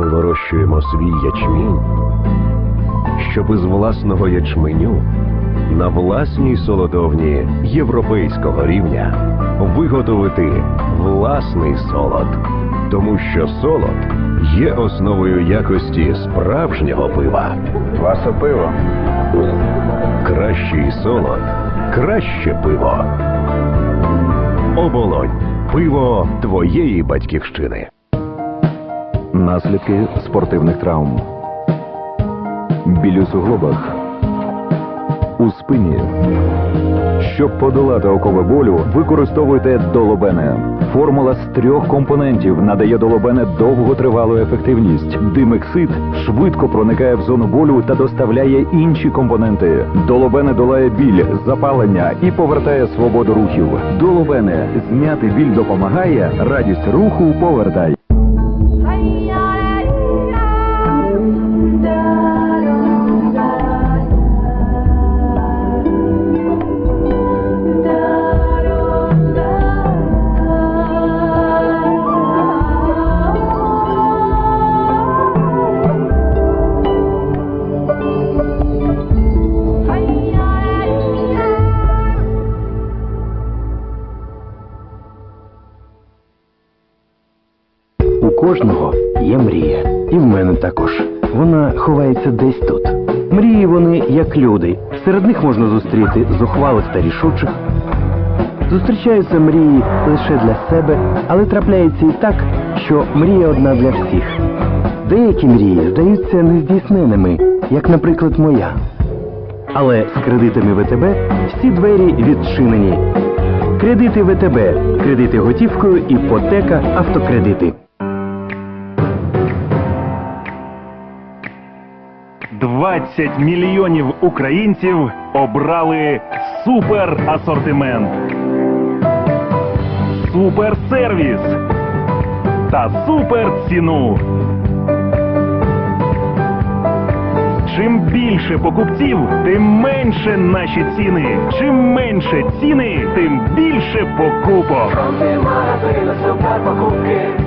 вирощуємо свій ячмінь, щоб із власного ячменю на власній солодовні європейського рівня виготовити власний солод. Тому що солод є основою якості справжнього пива. Ваше пиво. Кращий солод, краще пиво. Оболонь. Пиво твоєї батьківщини. Наслідки спортивних травм. Біль суглобах. У спині. Щоб подолати окови болю, використовуйте долобене. Формула з трьох компонентів надає долобене довготривалу ефективність. Димексид швидко проникає в зону болю та доставляє інші компоненти. Долобене долає біль, запалення і повертає свободу рухів. Долобене зняти біль допомагає, радість руху повертай. Кожного є мрія, і в мене також. Вона ховається десь тут. Мрії вони як люди. Серед них можна зустріти зухвалих та рішучих. Зустрічаються мрії лише для себе, але трапляється і так, що мрія одна для всіх. Деякі мрії здаються нездійсненими, як, наприклад, моя. Але з кредитами ВТБ всі двері відчинені. Кредити ВТБ, кредити готівкою, іпотека, автокредити. 20 мільйонів українців обрали суперасортимент, суперсервіс та суперціну. Чим більше покупців, тим менше наші ціни. Чим менше ціни, тим більше покупок. Суперпокупки.